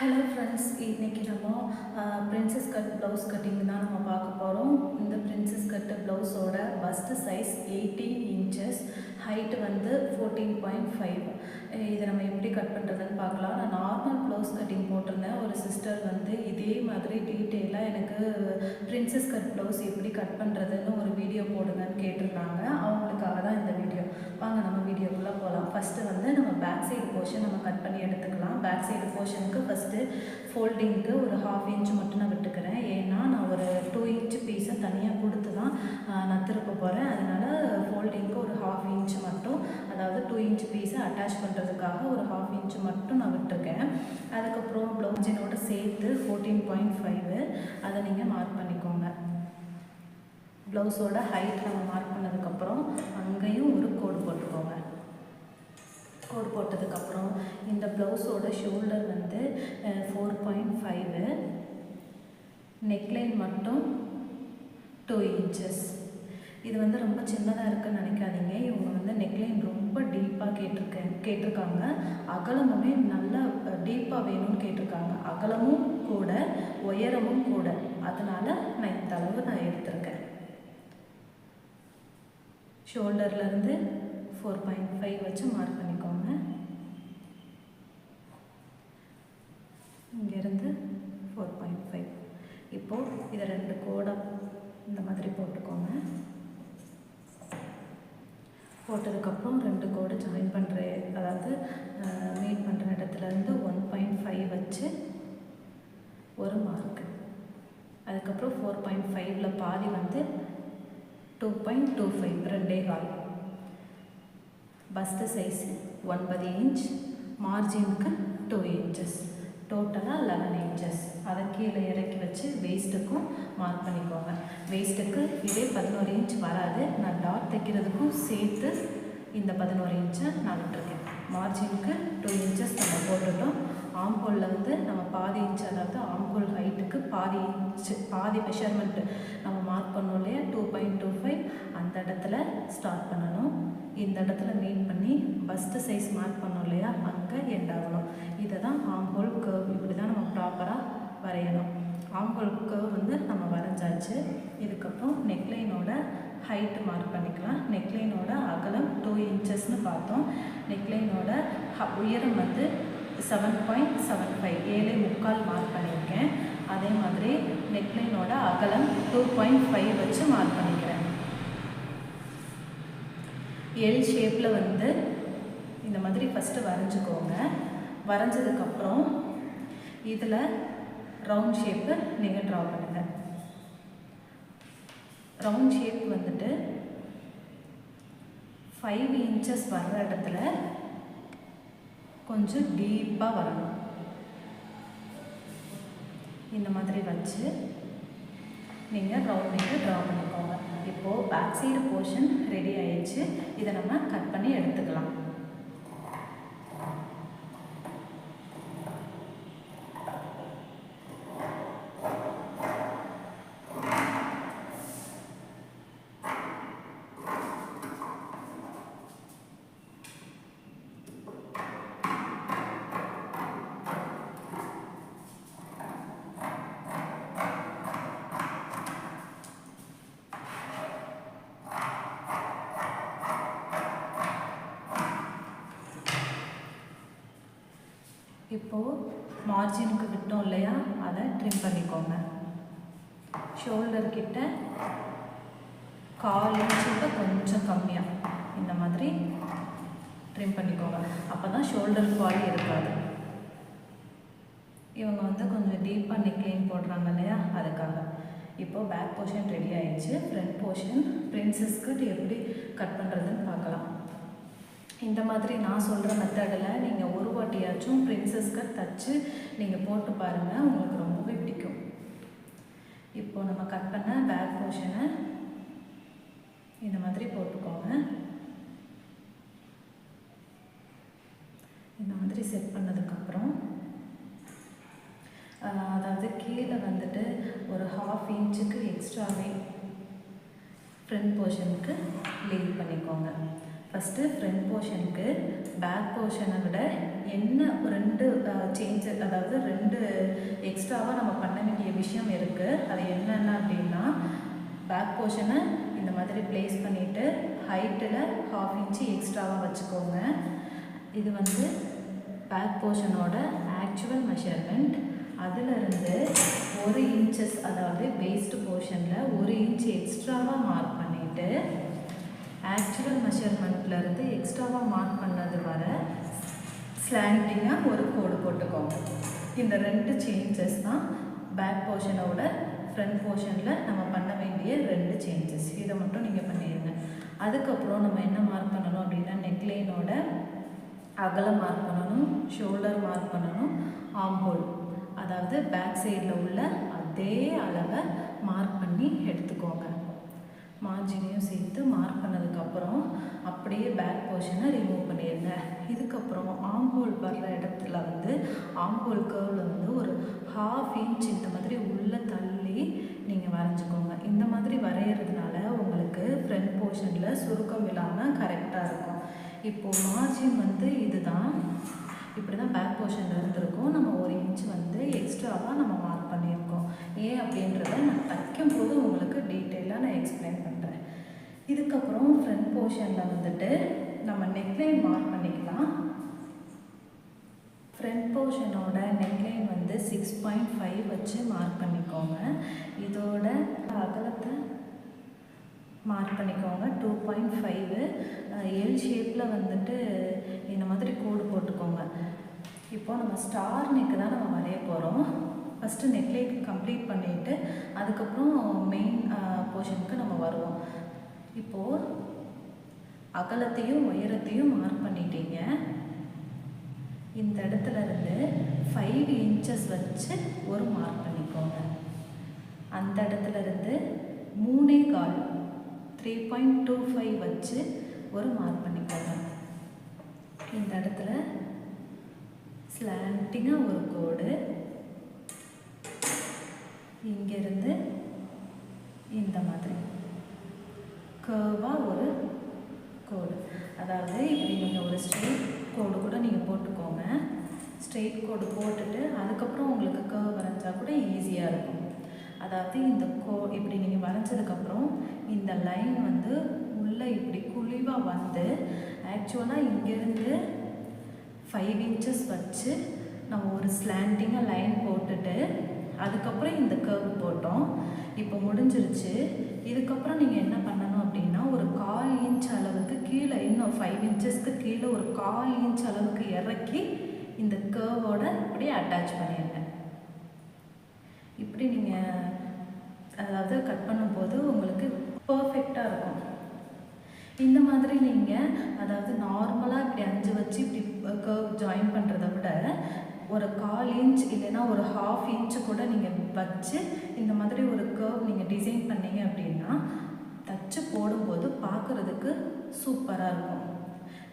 Hello friends இன்றைக்கி நம்ம princess cut blouse cutting தான் நம்ம பார்க்க போகிறோம் இந்த பிரின்சஸ் கட் ப்ளவுஸோட bust size eighteen inches height வந்து ஃபோர்டீன் பாயிண்ட் ஃபைவ் இதை நம்ம எப்படி கட் பண்ணுறதுன்னு பார்க்கலாம். நான் நார்மல் ப்ளவுஸ் கட்டிங் போட்டிருந்தேன். ஒரு சிஸ்டர் வந்து இதே மாதிரி டீட்டெயிலாக எனக்கு பிரின்சஸ் கட் ப்ளவுஸ் எப்படி கட் பண்ணுறதுன்னு ஒரு வீடியோ போடுங்கன்னு கேட்டிருந்தாங்க. அவங்களுக்காக தான் இந்த வீடியோ வாங்க நம்ம வீடியோக்குள்ளே போகலாம் ஃபஸ்ட்டு வந்து நம்ம பேக் சைடு போர்ஷன் நம்ம கட் பண்ணி எடுத்துக்கலாம். பேக் சைடு போர்ஷனுக்கு ஃபஸ்ட்டு ஃபோல்டிங்க்கு ஒரு ஹாஃப் இன்ச் மட்டும் நான் விட்டுக்கிறேன். ஏன்னா நான் ஒரு டூ இன்ச் பீஸை தனியாக கொடுத்து தான் நான் திருப்ப போகிறேன் அதனால் ஃபோல்டிங்க்கு ஒரு ஹாஃப் இன்ச் மட்டும் அதாவது டூ இன்ச் பீஸை அட்டாச் பண்ணுறதுக்காக ஒரு ஹாஃப் இன்ச் மட்டும் நான் விட்டுருக்கேன். அதுக்கப்புறம் ப்ளவுஜினோட சேர்த்து ஃபோர்டீன் பாயிண்ட் ஃபைவ் அதை நீங்கள் மார்க் பண்ணிக்கோங்க. ப்ளவுஸோட ஹைட் நம்ம மார்க் பண்ணதுக்கப்புறம் அங்கேயும் ஒரு கோடு போட்டுக்கோங்க. கோடு போட்டதுக்கப்புறம் இந்த ப்ளவுஸோட ஷோல்டர் வந்து ஃபோர் பாயிண்ட் ஃபைவு நெக்லைன் மட்டும் டூ இன்ச்சஸ் இது வந்து ரொம்ப சின்னதாக இருக்குன்னு நினைக்காதீங்க. இவங்க வந்து நெக்லைன் ரொம்ப டீப்பாக கேட்டிருக்கேன் கேட்டிருக்காங்க. அகலமுமே நல்லா டீப்பாக வேணும்னு கேட்டிருக்காங்க. அகலமும் கூட உயரமும் கூட. அதனால் நான் இந்த அளவு நான் எடுத்திருக்கேன். ஷோல்டர்லேருந்து ஃபோர் பாயிண்ட் ஃபைவ் வச்சு மார்க் பண்ணிக்கோங்க. இங்கேருந்து ஃபோர் பாயிண்ட் ஃபைவ் இப்போது இதை ரெண்டு கோடை இந்த மாதிரி போட்டுக்கோங்க. போட்டதுக்கப்புறம் ரெண்டு கோடு ஜாயின் பண்ணுற அதாவது மீட் பண்ணுற இடத்துலேருந்து ஒன் பாயிண்ட் ஃபைவ் வச்சு ஒரு மார்க்கு அதுக்கப்புறம் ஃபோர் பாயிண்ட் ஃபைவ்ல பாதி வந்து டூ பாயிண்ட் டூ ஃபைவ் ரெண்டே கால். பஸ்ட்டு சைஸு ஒன்பது இன்ச் மார்ஜினுக்கு டூ இன்ச்சஸ் டோட்டலாக லெவன் இன்ச்சஸ் அதை கீழே இறக்கி வச்சு வேஸ்ட்டுக்கும் மார்க் பண்ணிக்கோங்க. வேஸ்ட்டுக்கு இதே பதினோரு இன்ச் வராது. நான் டாட் தைக்கிறதுக்கும் சேர்த்து இந்த பதினோரு இன்ச்சை நான் விட்டுருக்கேன். மார்ஜினுக்கு டூ இன்ச்சஸ் நம்ம போட்டுட்டோம். ஆம்கோலில் வந்து நம்ம பாதி இன்ச் அதாவது ஆம்கோல் ஹைட்டுக்கு பாதி இன்ச்சு பாதி மெஷர்மெண்ட்டு நம்ம மார்க் பண்ணோம் இல்லையா? டூ பாயிண்ட் டூ ஃபைவ் அந்த இடத்துல ஸ்டார்ட் பண்ணணும். இந்த இடத்துல மீட் பண்ணி ஃபஸ்ட்டு சைஸ் மார்க் பண்ணோம் இல்லையா? அங்கே எண்ட் ஆகணும். இதை தான் ஆம்கோல் கர்வ் இப்படி தான் நம்ம ப்ராப்பராக வரையணும். அவங்களுக்கு வந்து நம்ம வரைஞ்சாச்சு. இதுக்கப்புறம் நெக்லைனோட ஹைட்டு மார்க் பண்ணிக்கலாம். நெக்லைனோட அகலம் டூ இன்ச்சஸ்னு பார்த்தோம். நெக்லைனோட ஹ- உயரம் வந்து செவன் பாயிண்ட் செவன் ஃபைவ் ஏழு முக்கால் மார்க் பண்ணியிருக்கேன். அதே மாதிரி நெக்லைனோட அகலம் டூ பாயிண்ட் ஃபைவ் வச்சு மார்க் பண்ணிக்கிறேன். எல் ஷேப்பில் வந்து இந்த மாதிரி ஃபஸ்ட்டு வரைஞ்சிக்கோங்க. வரைஞ்சதுக்கப்புறம் இதில் ரவுண்ட் ஷேப்பு நீங்கள் ட்ரா பண்ணுங்கள் ரவுண்ட் ஷேப் வந்துட்டு ஃபைவ் இன்ச்சஸ் வர்ற இடத்துல கொஞ்சம் டீப்பாக வரணும். இந்த மாதிரி வச்சு நீங்கள் ரவுண்டிங்கு ட்ரா பண்ணிக்கோங்க. இப்போது பேக் சைடு போர்ஷன் ரெடி ஆயிடுச்சு. இதை நம்ம கட் பண்ணி எடுத்துக்கலாம். இப்போது மார்ஜினுக்கு விட்டோம் இல்லையா? அதை ட்ரிம் பண்ணிக்கோங்க. ஷோல்டர் கிட்ட கால் இன்ச்சுக்கு கொஞ்சம் கம்மியாக இந்த மாதிரி ட்ரிம் பண்ணிக்கோங்க. அப்போ தான் ஷோல்டர் குவாலி இருக்காது. இவங்க வந்து கொஞ்சம் டீப்பாக நெக்லைன் போடுறாங்க இல்லையா? அதுக்காக. இப்போது பேக் போர்ஷன் ரெடி ஆயிடுச்சு. ஃப்ரண்ட் போர்ஷன் பிரின்சஸ் எப்படி கட் பண்ணுறதுன்னு பார்க்கலாம். இந்த மாதிரி நான் சொல்கிற மெத்தடில் நீங்கள் ஒரு வாட்டியாச்சும் பிரின்சஸ் கட் தச்சு நீங்கள் போட்டு பாருங்கள் உங்களுக்கு ரொம்பவே பிடிக்கும். இப்போ நம்ம கட் பண்ண பேக் போர்ஷனை இந்த மாதிரி போட்டுக்கோங்க. இந்த மாதிரி செட் பண்ணதுக்கப்புறம் அதாவது கீழே வந்துட்டு ஒரு ஹாஃப் இன்ச்சுக்கு எக்ஸ்ட்ராவே ஃப்ரண்ட் போர்ஷனுக்கு லீவ் பண்ணிக்கோங்க. ஃபஸ்ட்டு ஃப்ரண்ட் போர்ஷனுக்கு பேக் போர்ஷனை விட என்ன ரெண்டு சேஞ்சஸ் அதாவது ரெண்டு எக்ஸ்ட்ராவாக நம்ம பண்ண வேண்டிய விஷயம் இருக்குது அது என்னென்ன அப்படின்னா பேக் போர்ஷனை இந்த மாதிரி ப்ளேஸ் பண்ணிவிட்டு ஹைட்டில் ஹாஃப் இன்ச்சு எக்ஸ்ட்ராவாக வச்சுக்கோங்க. இது வந்து பேக் போர்ஷனோட ஆக்சுவல் மெஷர்மெண்ட் அதிலிருந்து ஒரு இன்ச்சஸ் அதாவது வேஸ்ட் போர்ஷனில் ஒரு இன்ச் எக்ஸ்ட்ராவாக மார்க் பண்ணிவிட்டு ஆக்சுவல் மெஷர்மெண்ட்லேருந்து எக்ஸ்ட்ராவாக மார்க் பண்ணது வர ஸ்லாண்டிங்காக ஒரு கோடு போட்டுக்கோங்க. இந்த ரெண்டு சேஞ்சஸ் தான் பேக் போர்ஷனோட ஃப்ரண்ட் போர்ஷனில் நம்ம பண்ண வேண்டிய ரெண்டு சேஞ்சஸ் இதை மட்டும் நீங்கள் பண்ணிடுங்க அதுக்கப்புறம் நம்ம என்ன மார்க் பண்ணணும் அப்படின்னா நெக்லைனோட அகலம் மார்க் பண்ணணும் ஷோல்டர் மார்க் பண்ணணும் ஆம்போல் அதாவது பேக் சைடில் உள்ள அதே அளவை மார்க் பண்ணி எடுத்துக்கோங்க. மார்ஜினையும் சேர்த்து மார்க் பண்ணதுக்கப்புறம் அப்படியே பேக் போர்ஷனை ரிமூவ் பண்ணிடுங்க இதுக்கப்புறம் ஆம்போல் வர்ற இடத்துல வந்து ஆம்போல் கேர்வில் வந்து ஒரு ஹாஃப் இன்ச் இந்த மாதிரி உள்ளே தள்ளி நீங்கள் வரைஞ்சிக்கோங்க. இந்த மாதிரி வரைகிறதுனால உங்களுக்கு ஃப்ரண்ட் போர்ஷனில் சுருக்கம் இல்லாமல் கரெக்டாக இருக்கும். இப்போது மார்ஜின் வந்து இதுதான். இப்படி தான் பேக் போர்ஷனில் இருந்திருக்கும். நம்ம ஒரு இன்ச் வந்து எக்ஸ்ட்ராவாக நம்ம மார்க் பண்ணியிருக்கோம் ஏன் அப்படின்றத நான் தைக்கும் போது உங்களுக்கு டீட்டெயிலாக நான் எக்ஸ்பிளைன் பண்ணுறேன் இதுக்கப்புறம் ஃப்ரண்ட் போர்ஷனில் வந்துட்டு நம்ம நெக்லைன் மார்க் பண்ணிக்கலாம். ஃப்ரண்ட் போர்ஷனோட நெக்லைன் வந்து சிக்ஸ் பாயிண்ட் ஃபைவ் வச்சு மார்க் பண்ணிக்கோங்க. இதோட அகலத்தை மார்க் பண்ணிக்கோங்க. டூ பாயிண்ட் ஃபைவு எல் ஷேப்பில் வந்துட்டு இந்த மாதிரி கோடு போட்டுக்கோங்க. இப்போ நம்ம ஸ்டார் நெக்கு தான் நம்ம வரைய போகிறோம் ஃபஸ்ட்டு நெக்லைன் கம்ப்ளீட் பண்ணிவிட்டு அதுக்கப்புறம் மெயின் போர்ஷனுக்கு நம்ம வருவோம். இப்போது அகலத்தையும் உயரத்தையும் மார்க் பண்ணிட்டீங்க. இந்த இடத்துல இருந்து ஃபைவ் இன்ச்சஸ் வச்சு ஒரு மார்க் பண்ணிக்கோங்க. அந்த இடத்துல இருந்து மூணே கால் த்ரீ பாயிண்ட் டூ ஃபைவ் வச்சு ஒரு மார்க் பண்ணிக்கோங்க. இந்த இடத்துல ஸ்லாண்டிங்காக ஒரு கோடு. இங்கேருந்து இந்த மாதிரி. கேர்வாக ஒரு கோடு அதாவது இப்படி நீங்கள் ஒரு ஸ்ட்ரெயிட் கோடு கூட நீங்கள் போட்டுக்கோங்க. ஸ்ட்ரெயிட் கோடு போட்டுட்டு அதுக்கப்புறம் உங்களுக்கு கர்வ் வரைஞ்சா கூட ஈஸியாக இருக்கும். அதாவது இந்த கோ இப்படி நீங்கள் வரைஞ்சதுக்கப்புறம் இந்த லைன் வந்து உள்ளே இப்படி குழிவாக வந்து ஆக்சுவலாக இங்கேருந்து ஃபைவ் இன்ச்சஸ் வச்சு நம்ம ஒரு ஸ்லாண்டிங்காக லைன் போட்டுட்டு அதுக்கப்புறம் இந்த கர்வ் போட்டோம். இப்போ முடிஞ்சிருச்சு. இதுக்கப்புறம் நீங்கள் என்ன பண்ணணும் அப்படின்னா ஒரு கால் இன்ச் அளவுக்கு கீழே இன்னும் ஃபைவ் இன்ச்சஸ்க்கு கீழே ஒரு கால் இன்ச் அளவுக்கு இறக்கி இந்த கேர்வோட அப்படியே அட்டாச் பண்ணிடுங்க இப்படி நீங்கள் அதாவது கட் பண்ணும்போது உங்களுக்கு பர்ஃபெக்டாக இருக்கும். இந்த மாதிரி நீங்கள் அதாவது நார்மலாக இப்படி அஞ்சு வச்சு இப்படி கர்வ் ஜாயின் பண்ணுறத விட ஒரு கால் இன்ச் இல்லைன்னா ஒரு ஹாஃப் இன்ச்சு கூட நீங்கள் வச்சு இந்த மாதிரி ஒரு கர்வ் நீங்கள் டிசைன் பண்ணி அப்படின்னா தச்சு போடும்போது பார்க்குறதுக்கு சூப்பராக இருக்கும்.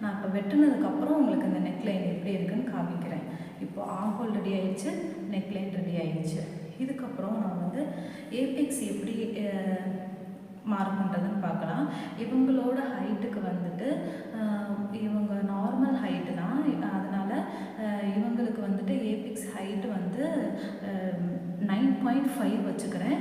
நான் இப்போ வெட்டினதுக்கப்புறம் உங்களுக்கு இந்த நெக்லைன் எப்படி இருக்குன்னு காமிக்கிறேன். இப்போ ஆஹோல் ரெடி ஆயிடுச்சு நெக்லைன் ரெடி ஆயிடுச்சு. இதுக்கப்புறம் நான் வந்து ஏபிக்ஸ் எப்படி மார்க் பண்ணுறதுன்னு பார்க்கலாம். இவங்களோட ஹைட்டுக்கு வந்துட்டு இவங்க நார்மல் ஹைட்டு தான். அதனால் இவங்களுக்கு வந்துட்டு ஏபிக்ஸ் ஹைட்டு வந்து நைன் பாயிண்ட் ஃபைவ் வச்சுக்கிறேன்.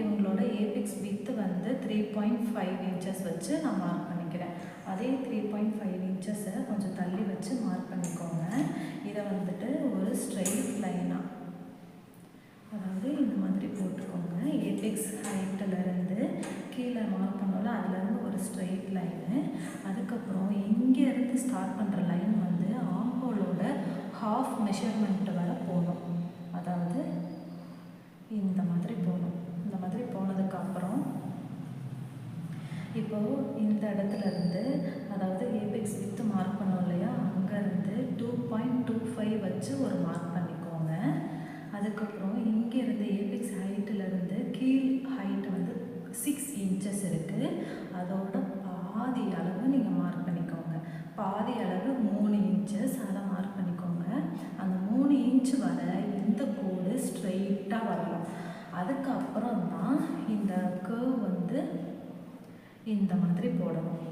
இவங்களோட ஏபிக்ஸ் வித்து வந்து த்ரீ பாயிண்ட் ஃபைவ் இன்ச்சஸ் வச்சு நான் மார்க் பண்ணிக்கிறேன். அதே த்ரீ பாயிண்ட் ஃபைவ் இன்ச்சஸை கொஞ்சம் தள்ளி வச்சு மார்க் பண்ணிக்கோங்க. இதை வந்துட்டு ஒரு ஸ்ட்ரெயிட் லைனாக அதாவது இந்த மாதிரி போட்டுக்கோங்க. ஏபிக்ஸ் ஹைட்டிலேருந்து கீழே மார்க் பண்ணோம்ல அதுலேருந்து ஒரு ஸ்ட்ரெயிட் லைனு அதுக்கப்புறம் இங்கேருந்து ஸ்டார்ட் பண்ணுற லைன் வந்து ஆம்போலோட ஹாஃப் மெஷர்மெண்ட் வர போகணும். அதாவது இந்த மாதிரி போகணும். இந்த மாதிரி போனதுக்கப்புறம் இப்போது இந்த இடத்துல இருந்து அதாவது ஏபிக்ஸ் வித்து மார்க் பண்ணோம் இல்லையா? அங்கேருந்து டூ பாயிண்ட் டூ ஃபைவ் வச்சு ஒரு மார்க் பண்ணிக்கோங்க. அதுக்கப்புறம் இங்கேருந்து ஏபிக்ஸ் ஹைட்டிலேருந்து கீழ் ஹைட் வந்து சிக்ஸ் இன்ச்சஸ் இருக்குது அதோட பாதி அளவு நீங்கள் மார்க் பண்ணிக்கோங்க. பாதி அளவு மூணு இன்ச்சஸ் அதை மார்க் பண்ணிக்கோங்க. அந்த மூணு இன்ச் வர இந்த கோடு ஸ்ட்ரெயிட்டாக வரணும். அதுக்கப்புறம் தான் இந்த கேர்வ் வந்து இந்த மாதிரி போடணும்.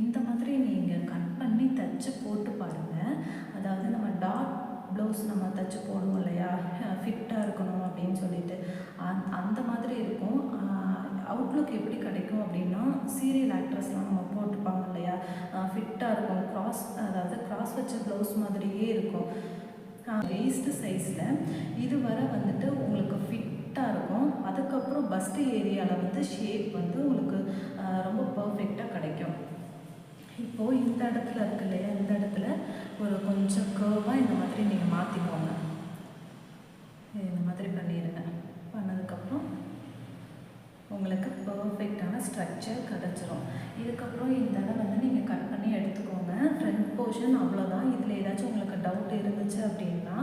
இந்த மாதிரி நீங்கள் கட் பண்ணி தைச்சி போட்டு பாருங்கள் அதாவது நம்ம டாட் ப்ளவுஸ் நம்ம தைச்சி போடுவோம் இல்லையா? ஃபிட்டாக இருக்கணும் அப்படின்னு சொல்லிட்டு. அந் அந்த மாதிரி இருக்கும். அவுட்லுக் எப்படி கிடைக்கும் அப்படின்னா சீரியல் ஆக்ட்ரஸ்லாம் நம்ம போட்டுப்பாங்க இல்லையா? ஃபிட்டாக இருக்கும். க்ராஸ் அதாவது க்ராஸ் வச்ச ப்ளவுஸ் மாதிரியே இருக்கும். ஈஸ்ட் சைஸில் இது வர வந்துட்டு உங்களுக்கு ஃபிட் ஃபிட்டாக இருக்கும். அதுக்கப்புறம் பஸ்ட்டு ஏரியாவில் வந்து ஷேப் வந்து உங்களுக்கு ரொம்ப பர்ஃபெக்டாக கிடைக்கும். இப்போது இந்த இடத்துல இருக்கு இல்லையா? இந்த இடத்துல ஒரு கொஞ்சம் கர்வாக இந்த மாதிரி நீங்கள் மாற்றிக்கோங்க இந்த மாதிரி பண்ணிடுங்க பண்ணதுக்கப்புறம் உங்களுக்கு பர்ஃபெக்டான ஸ்ட்ரக்சர் கிடச்சிரும். இதுக்கப்புறம் இந்த இடம் வந்து நீங்கள் கட் பண்ணி எடுத்துக்கோங்க. ஃப்ரண்ட் போர்ஷன் அவ்வளோதான் இதில் ஏதாச்சும் உங்களுக்கு டவுட் இருந்துச்சு அப்படின்னா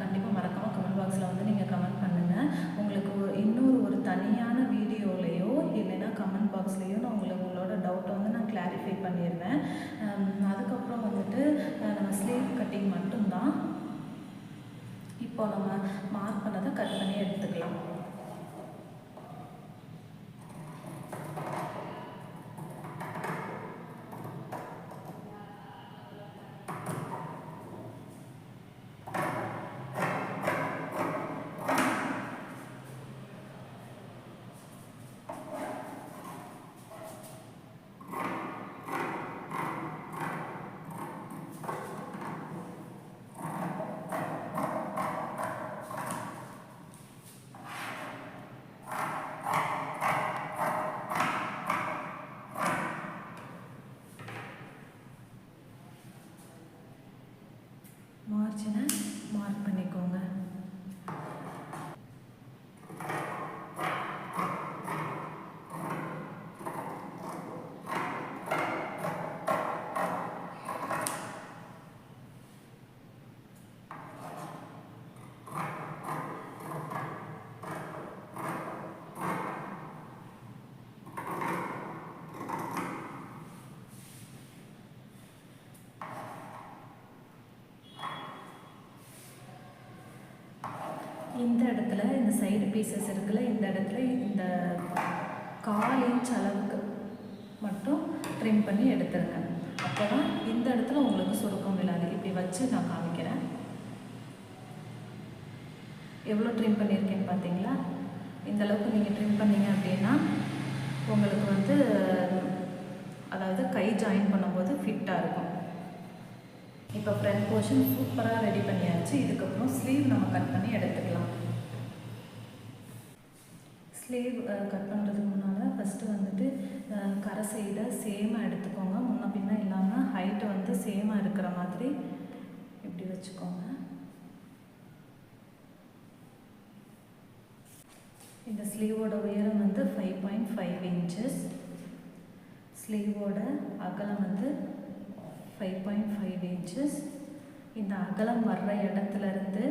கண்டிப்பாக மறக்காமல் கமெண்ட் பாக்ஸில் வந்து நீங்கள் கமெண்ட் பண்ணுங்கள் உங்களுக்கு இன்னொரு ஒரு தனியான வீடியோலேயோ இல்லைன்னா கமெண்ட் பாக்ஸ்லேயோ நான் உங்களுக்கு உங்களோட டவுட்டை வந்து நான் கிளாரிஃபை பண்ணிடுவேன் அதுக்கப்புறம் வந்துட்டு நம்ம ஸ்லீவ் கட்டிங் மட்டும்தான். இப்போ நம்ம மார்க் பண்ணதை கட் பண்ணி எடுத்துக்கலாம் மார்ஜினை மார்க் பண்ணிக்கோங்க இந்த இடத்துல இந்த சைடு பீசஸ் இருக்குல்ல இந்த இடத்துல இந்த கால் இன்ச் அளவுக்கு மட்டும் ட்ரிம் பண்ணி எடுத்துருங்க. அப்போ தான் இந்த இடத்துல உங்களுக்கு சுருக்கம் விழாது இப்படி வச்சு நான் காமிக்கிறேன். எவ்வளோ ட்ரிம் பண்ணியிருக்கேன்னு பார்த்தீங்களா? இந்த அளவுக்கு நீங்கள் ட்ரிம் பண்ணீங்க அப்படின்னா உங்களுக்கு வந்து அதாவது கை ஜாயின் பண்ணும்போது ஃபிட்டாக இருக்கும். இப்போ ஃப்ரண்ட் போர்ஷன் சூப்பராக ரெடி பண்ணியாச்சு. இதுக்கப்புறம் ஸ்லீவ் நம்ம கட் பண்ணி எடுத்துக்கலாம். ஸ்லீவ் கட் பண்ணுறதுக்கு முன்னால் ஃபஸ்ட்டு வந்துட்டு கரை சைடை சேமாக எடுத்துக்கோங்க. முன்ன பின்ன இல்லாமல் ஹைட்டு வந்து சேமாக இருக்கிற மாதிரி இப்படி வச்சுக்கோங்க. இந்த ஸ்லீவோட உயரம் வந்து ஃபைவ் பாயிண்ட் ஃபைவ் இன்ச்சஸ் ஸ்லீவோட அகலம் வந்து ஃபைவ் பாயிண்ட் ஃபைவ் இன்ச்சஸ் இந்த அகலம் வர்ற இடத்துலருந்து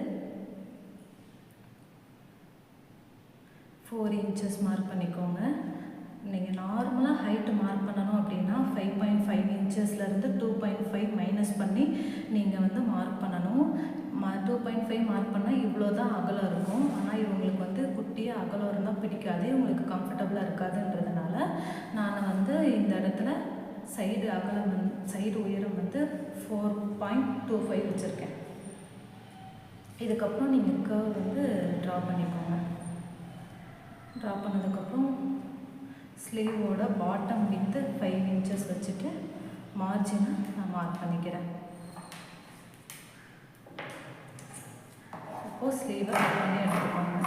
ஃபோர் இன்ச்சஸ் மார்க் பண்ணிக்கோங்க. நீங்கள் நார்மலாக ஹைட்டு மார்க் பண்ணணும் அப்படின்னா ஃபைவ் பாயிண்ட் ஃபைவ் இன்ச்சஸ்லேருந்து டூ பாயிண்ட் ஃபைவ் மைனஸ் பண்ணி நீங்கள் வந்து மார்க் பண்ணணும். மா டூ பாயிண்ட் ஃபைவ் மார்க் பண்ணால் இவ்வளோ தான் அகலம் இருக்கும். ஆனால் இவங்களுக்கு வந்து குட்டியாக அகலம் இருந்தால் பிடிக்காது உங்களுக்கு கம்ஃபர்டபுளாக இருக்காதுன்றதுனால நான் வந்து இந்த இடத்துல சைடு அகலம் வந்து சைடு உயரம் வந்து ஃபோர் பாயிண்ட் டூ ஃபைவ் வச்சுருக்கேன். இதுக்கப்புறம் நீங்கள் கர்வ் வந்து ட்ரா பண்ணிக்கோங்க. ட்ரா பண்ணதுக்கப்புறம் ஸ்லீவோட பாட்டம் வித்து ஃபைவ் இன்ச்சஸ் வச்சுட்டு மார்ஜினை நான் மார்க் பண்ணிக்கிறேன். அப்போது ஸ்லீவை கட் பண்ணி எடுத்துக்கோங்க.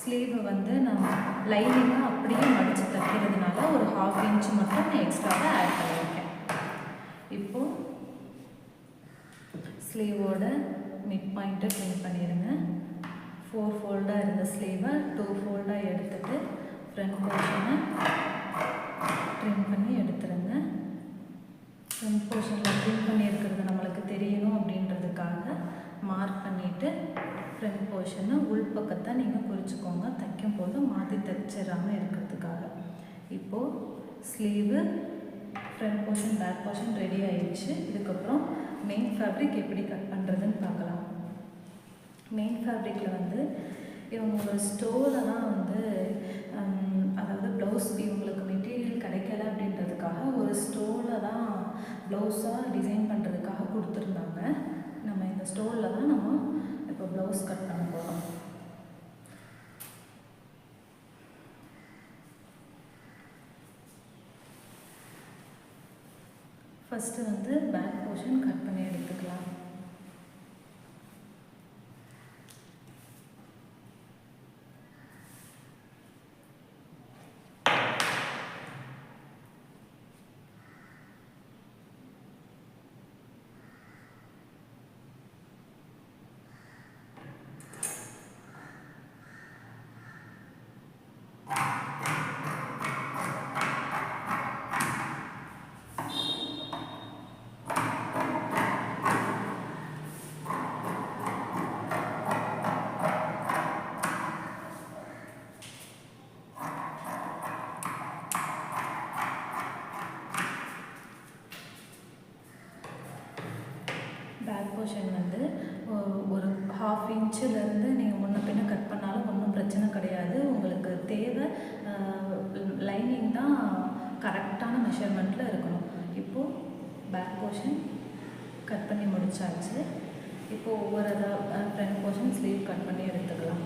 ஸ்லீவை வந்து நான் லைனிங்காக அப்படியே மடித்து தைக்கிறதுனால ஒரு ஹாஃப் இன்ச் மட்டும் நான் எக்ஸ்ட்ராவாக ஆட் பண்ணியிருக்கேன். இப்போது ஸ்லீவோட மிட் பாயிண்ட்டை ட்ரிம் பண்ணிடுங்க ஃபோர் ஃபோல்டாக இருந்த ஸ்லீவை டூ ஃபோல்டாக எடுத்துட்டு ஃப்ரண்ட் போர்ஷனை ட்ரிம் பண்ணி எடுத்துருங்க. ஃப்ரண்ட் போர்ஷனில் ட்ரிம் பண்ணியிருக்கிறது நம்மளுக்கு தெரியணும் அப்படின்றதுக்காக மார்க் பண்ணிவிட்டு ஃப்ரண்ட் போர்ஷனை உள்பக்கத்தை நீங்கள் குறிச்சிக்கோங்க. தைக்கும் போது மாற்றி தைச்சிடாமல் இருக்கிறதுக்காக. இப்போது sleeve front portion back portion ready ஆயிடுச்சு. இதுக்கப்புறம் மெயின் ஃபேப்ரிக் எப்படி கட் பண்ணுறதுன்னு பார்க்கலாம். மெயின் ஃபேப்ரிக்கில் வந்து இவங்க ஒரு தான் வந்து அதாவது ப்ளவுஸ் இவங்களுக்கு மெட்டீரியல் கிடைக்கல அப்படின்றதுக்காக ஒரு ஸ்டோவில் தான் ப்ளவுஸாக டிசைன் பண்ணுறதுக்காக கொடுத்துருந்தாங்க. நம்ம இந்த ஸ்டோனில் தான் நம்ம இப்போ ப்ளவுஸ் கட் பண்ண போகிறோம் ஃபஸ்ட்டு வந்து பேக் போர்ஷன் கட் பண்ணி எடுத்துக்கலாம் பேக் போர்ஷன் வந்து ஒ- ஒரு ஹாஃப் நீங்கள் முன்ன பின்ன கட் பண்ணாலும் ஒன்றும் பிரச்சனை கிடையாது. உங்களுக்கு தேவை லைனிங் தான் கரெக்டான மெஷர்மெண்ட்டில் இருக்கணும். இப்போது பேக் போர்ஷன் கட் பண்ணி முடிச்சாச்சு. இப்போது ஒவ்வொரு ஃப்ரண்ட் போர்ஷன் ஸ்லீவ் கட் பண்ணி எடுத்துக்கலாம்.